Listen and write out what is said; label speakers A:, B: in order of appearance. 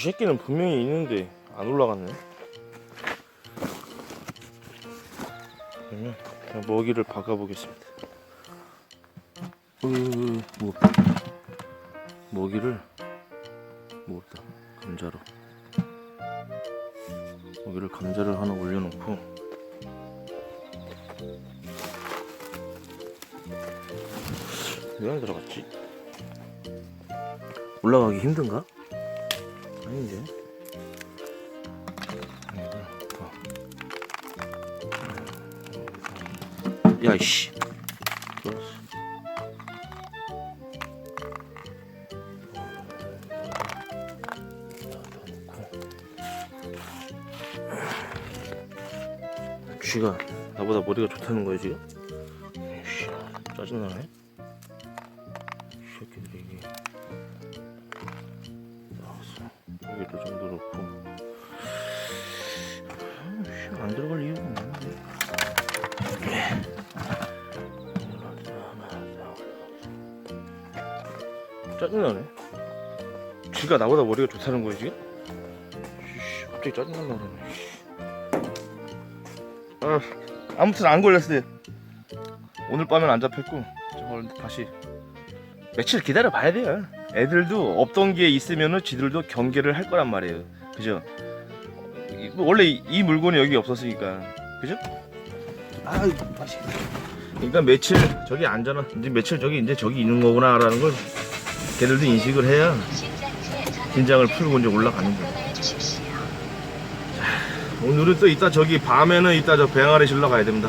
A: 쥐새끼는 분명히 있는데 안 올라갔네. 그러면 그냥 먹이를 박아보겠습니다. 으, 뭐 먹이를 뭐 없다. 감자로. 먹이를 감자를 하나 올려놓고 왜 안 들어갔지? 올라가기 힘든가? 아닌데. 야, 이씨. 좋았어. 쥐가 나보다 머리가 좋다는 거야 지금? 짜증나네. 이 새끼들이 이게. 좀 넣어놓고. 아이씨, 안 들어갈 이유가 없는데. 짜증나네. 쥐가 나보다 머리가 좋다는 거야 지금? 갑자기 짜증난다 그러네. 씨. 아, 아무튼 안 걸렸어요. 오늘 밤엔 안 잡혔고 저 오늘 다시 며칠 기다려 봐야 돼요. 애들도 없던 게 있으면은 지들도 경계를 할 거란 말이에요. 그죠? 이- 원래 이, 이 물건이 여기 없었으니까 그죠? 아, 맛있겠다. 그러니까 며칠 저기 앉아나 이제 며칠 저기 이제 저기 있는 거구나라는 걸 걔들도 인식을 해야 긴장을 풀고 이제 올라가는 거야. 오늘은 또 이따 저기 밤에는 이따 저 배양아래 실러 가야 됩니다.